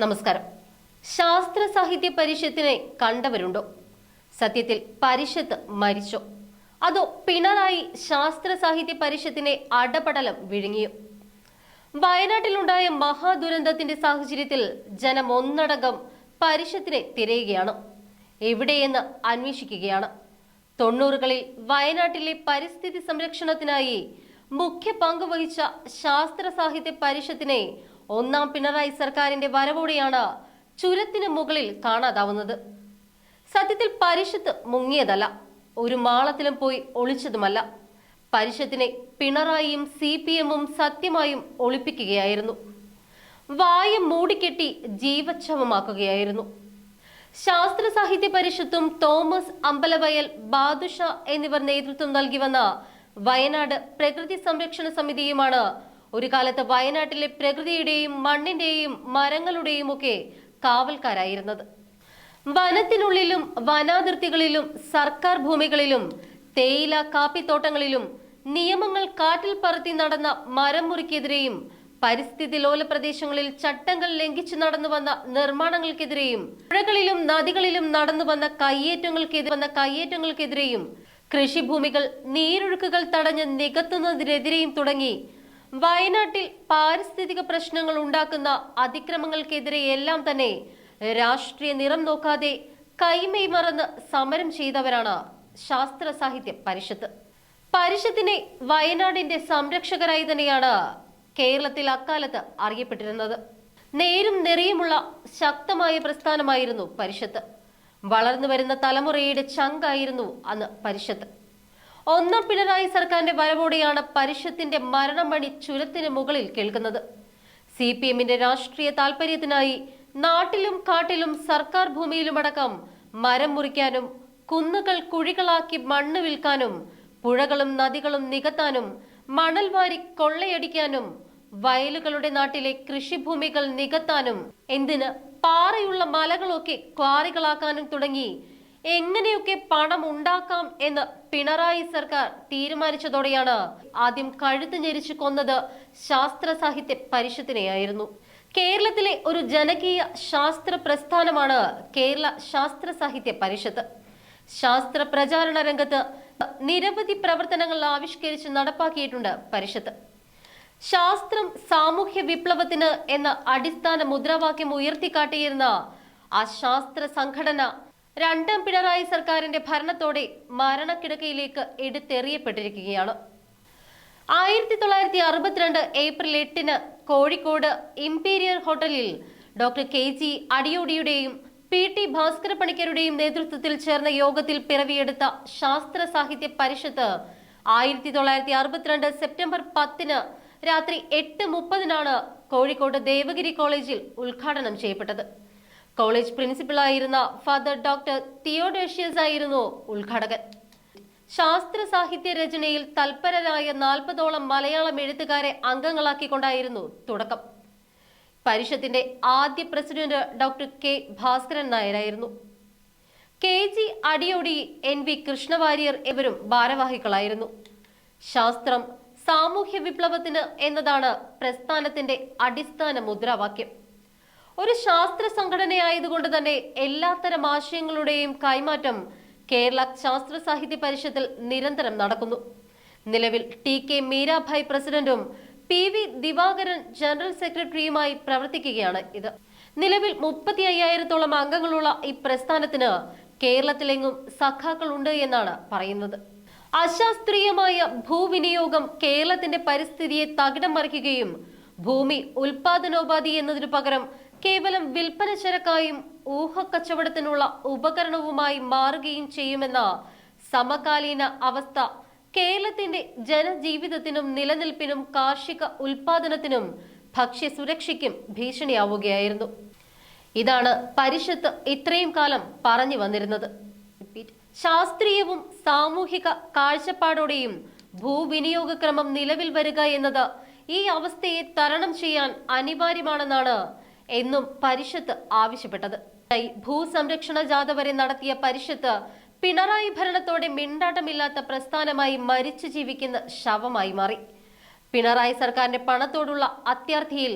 നമസ്കാരം. ശാസ്ത്ര സാഹിത്യ പരിഷത്തിനെ കണ്ടവരുണ്ടോ? സത്യത്തിൽ പരിഷത്ത് മരിച്ചോ? അതോ പിണറായി ശാസ്ത്ര സാഹിത്യ പരിഷത്തിനെ അടപടലം വിഴുങ്ങിയോ? വയനാട്ടിലുണ്ടായ മഹാദുരന്തത്തിന്റെ സാഹചര്യത്തിൽ ജനം ഒന്നടങ്കം പരിഷത്തിനെ തിരയുകയാണ്. എവിടെയെന്ന് അന്വേഷിക്കുകയാണ്. തൊണ്ണൂറുകളിൽ വയനാട്ടിലെ പരിസ്ഥിതി സംരക്ഷണത്തിനായി മുഖ്യ പങ്ക് വഹിച്ച ശാസ്ത്ര സാഹിത്യ പരിഷത്തിനെ ഒന്നാം പിണറായി സർക്കാരിന്റെ വരവോടെയാണ് ചുരത്തിന് മുകളിൽ കാണാതാവുന്നത്. സത്യത്തിൽ പരിഷത്ത് മുങ്ങിയതല്ല. ഒരു മാളത്തിലും പോയി ഒളിച്ചതുമല്ല. പരിഷത്തിനെ പിണറായിയും സി പി എമ്മും സത്യമായും ഒളിപ്പിക്കുകയായിരുന്നു. വായ മൂടിക്കെട്ടി ജീവച്ഛവമാക്കുകയായിരുന്നു. ശാസ്ത്ര സാഹിത്യ പരിഷത്തും തോമസ് അമ്പലവയൽ ബാദുഷ എന്നിവർ നേതൃത്വം നൽകി വന്ന വയനാട് പ്രകൃതി സംരക്ഷണ സമിതിയുമാണ് ഒരു കാലത്ത് വയനാട്ടിലെ പ്രകൃതിയുടെയും മണ്ണിന്റെയും മരങ്ങളുടെയും ഒക്കെ കാവൽക്കാരായിരുന്നത്. വനത്തിനുള്ളിലും വനാതിർത്തികളിലും സർക്കാർ ഭൂമികളിലും തേയില കാപ്പിത്തോട്ടങ്ങളിലും നിയമങ്ങൾ കാറ്റിൽ പറത്തി നടന്ന മരം മുറിക്കെതിരെയും പരിസ്ഥിതി ലോല പ്രദേശങ്ങളിൽ ചട്ടങ്ങൾ ലംഘിച്ചു നടന്നു വന്ന നിർമ്മാണങ്ങൾക്കെതിരെയും പുഴകളിലും നദികളിലും നടന്നു വന്ന കയ്യേറ്റങ്ങൾക്കെതിരെ വന്ന കയ്യേറ്റങ്ങൾക്കെതിരെയും കൃഷിഭൂമികൾ നീരൊഴുക്കുകൾ തടഞ്ഞ് നികത്തുന്നതിനെതിരെയും തുടങ്ങി വയനാട്ടിൽ പാരിസ്ഥിതിക പ്രശ്നങ്ങൾ ഉണ്ടാക്കുന്ന അതിക്രമങ്ങൾക്കെതിരെ എല്ലാം തന്നെ രാഷ്ട്രീയ നിറം നോക്കാതെ കൈമൈ മറന്ന് സമരം ചെയ്തവരാണ് ശാസ്ത്ര സാഹിത്യ പരിഷത്ത്. പരിഷത്തിനെ വയനാടിന്റെ സംരക്ഷകരായി തന്നെയാണ് കേരളത്തിൽ അക്കാലത്ത് അറിയപ്പെട്ടിരുന്നത്. നേരും നെറിയുമുള്ള ശക്തമായ പ്രസ്ഥാനമായിരുന്നു പരിഷത്ത്. വളർന്നു വരുന്ന തലമുറയുടെ ചങ്കായിരുന്നു അന്ന് പരിഷത്ത്. ഒന്നാം പിണറായി സർക്കാരിന്റെ വരവോടെയാണ് പരിഷത്തിന്റെ മരണമണി ചുരത്തിന് മുകളിൽ കേൾക്കുന്നത്. സി പി എമ്മിന്റെ രാഷ്ട്രീയ താൽപര്യത്തിനായി നാട്ടിലും കാട്ടിലും സർക്കാർ ഭൂമിയിലുമടക്കം മരം മുറിക്കാനും കുന്നുകൾ കുഴികളാക്കി മണ്ണ് വിൽക്കാനും പുഴകളും നദികളും നികത്താനും മണൽ വാരി കൊള്ളയടിക്കാനും വയലുകളുടെ നാട്ടിലെ കൃഷിഭൂമികൾ നികത്താനും എന്തിന് പാറയുള്ള മലകളൊക്കെ ക്വാറികളാക്കാനും തുടങ്ങി എങ്ങനെയൊക്കെ പണം ഉണ്ടാക്കാം എന്ന് പിണറായി സർക്കാർ തീരുമാനിച്ചതോടെയാണ് ആദ്യം കഴുത്ത് ഞെരിച്ചു കൊന്നത് ശാസ്ത്ര സാഹിത്യ പരിഷത്തിനെയായിരുന്നു. കേരളത്തിലെ ഒരു ജനകീയ ശാസ്ത്ര പ്രസ്ഥാനമാണ് കേരള ശാസ്ത്ര സാഹിത്യ പരിഷത്ത്. ശാസ്ത്ര പ്രചാരണ രംഗത്ത് നിരവധി പ്രവർത്തനങ്ങൾ ആവിഷ്കരിച്ച് നടപ്പാക്കിയിട്ടുണ്ട് പരിഷത്ത്. ശാസ്ത്രം സാമൂഹ്യ വിപ്ലവത്തിന് എന്ന അടിസ്ഥാന മുദ്രാവാക്യം ഉയർത്തിക്കാട്ടിയിരുന്ന ആ ശാസ്ത്ര സംഘടന രണ്ടാം പിണറായി സർക്കാരിന്റെ ഭരണത്തോടെ മരണക്കിടക്കയിലേക്ക് എടുത്തെറിയപ്പെട്ടിരിക്കുകയാണ്. ആയിരത്തി തൊള്ളായിരത്തി അറുപത്തിരണ്ട് ഏപ്രിൽ എട്ടിന് കോഴിക്കോട് ഇംപീരിയൽ ഹോട്ടലിൽ ഡോക്ടർ കെ ജി അടിയോടിയുടെയും പി ടി ഭാസ്കര പണിക്കരുടെയും നേതൃത്വത്തിൽ ചേർന്ന യോഗത്തിൽ പിറവിയെടുത്ത ശാസ്ത്ര സാഹിത്യ പരിഷത്ത് ആയിരത്തി തൊള്ളായിരത്തി അറുപത്തിരണ്ട് സെപ്റ്റംബർ പത്തിന് രാത്രി എട്ട് മുപ്പതിനാണ് കോഴിക്കോട് ദേവഗിരി കോളേജിൽ ഉദ്ഘാടനം ചെയ്യപ്പെട്ടത്. കോളേജ് പ്രിൻസിപ്പളായിരുന്ന ഫാദർ ഡോക്ടർ തിയോഡേഷ്യസ് ആയിരുന്നു ഉദ്ഘാടകൻ. ശാസ്ത്ര സാഹിത്യ രചനയിൽ തൽപരരായ നാൽപ്പതോളം മലയാളം എഴുത്തുകാരെ അംഗങ്ങളാക്കിക്കൊണ്ടായിരുന്നു തുടക്കം. പരിഷത്തിന്റെ ആദ്യ president doctor K Bhaskaran നായരായിരുന്നു. K G Adiyodi N V Krishna Warrier ഇവരും ഭാരവാഹികളായിരുന്നു. ശാസ്ത്രം സാമൂഹ്യ വിപ്ലവത്തിന് എന്നതാണ് പ്രസ്ഥാനത്തിന്റെ അടിസ്ഥാന മുദ്രാവാക്യം. ഒരു ശാസ്ത്ര സംഘടനയായതുകൊണ്ട് തന്നെ എല്ലാത്തരം ആശയങ്ങളുടെയും കൈമാറ്റം കേരള ശാസ്ത്ര സാഹിത്യ പരിഷത്തിൽ നിരന്തരം നടക്കുന്നു. നിലവിൽ ടി കെ മീരാഭായ് പ്രസിഡന്റും പി വി ദിവാകരൻ ജനറൽ സെക്രട്ടറിയുമായി പ്രവർത്തിക്കുകയാണ് ഇത്. നിലവിൽ മുപ്പത്തി അയ്യായിരത്തോളം അംഗങ്ങളുള്ള ഈ പ്രസ്ഥാനത്തിന് കേരളത്തിലെങ്ങും സഖാക്കളുണ്ട് എന്നാണ് പറയുന്നത്. അശാസ്ത്രീയമായ ഭൂവിനിയോഗം കേരളത്തിന്റെ പരിസ്ഥിതിയെ തകിടം മറിക്കുകയും ഭൂമി ഉൽപാദനോപാധി എന്നതിനു പകരം കേവലം വിൽപ്പന ചരക്കായും ഊഹക്കച്ചവടത്തിനുള്ള ഉപകരണവുമായി മാറുകയും ചെയ്യുമെന്ന സമകാലീന അവസ്ഥ കേരളത്തിന്റെ ജനജീവിതത്തിനും നിലനിൽപ്പിനും കാർഷിക ഉൽപാദനത്തിനും ഭക്ഷ്യസുരക്ഷയ്ക്കും ഭീഷണിയാവുകയായിരുന്നു. ഇതാണ് പരിഷത്ത് ഇത്രയും കാലം പറഞ്ഞു വന്നിരുന്നത്. ശാസ്ത്രീയവും സാമൂഹിക കാഴ്ചപ്പാടോടെയും ഭൂവിനിയോഗ ക്രമം നിലവിൽ വരിക എന്നത് ഈ അവസ്ഥയെ തരണം ചെയ്യാൻ അനിവാര്യമാണെന്നാണ് എന്നും പരിഷത്ത് ആവശ്യപ്പെട്ടത്. ഭൂസംരക്ഷണ ജാഥ വരെ നടത്തിയ പരിഷത്ത് പിണറായി ഭരണത്തോടെ മിണ്ടാട്ടമില്ലാത്ത പ്രസ്ഥാനമായി മരിച്ചു ജീവിക്കുന്ന ശവമായി മാറി. പിണറായി സർക്കാരിന്റെ പണത്തോടുള്ള അത്യാർത്ഥിയിൽ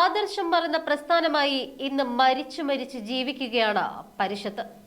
ആദർശം മറന്ന പ്രസ്ഥാനമായി ഇന്ന് മരിച്ചു മരിച്ച് ജീവിക്കുകയാണ് പരിഷത്ത്.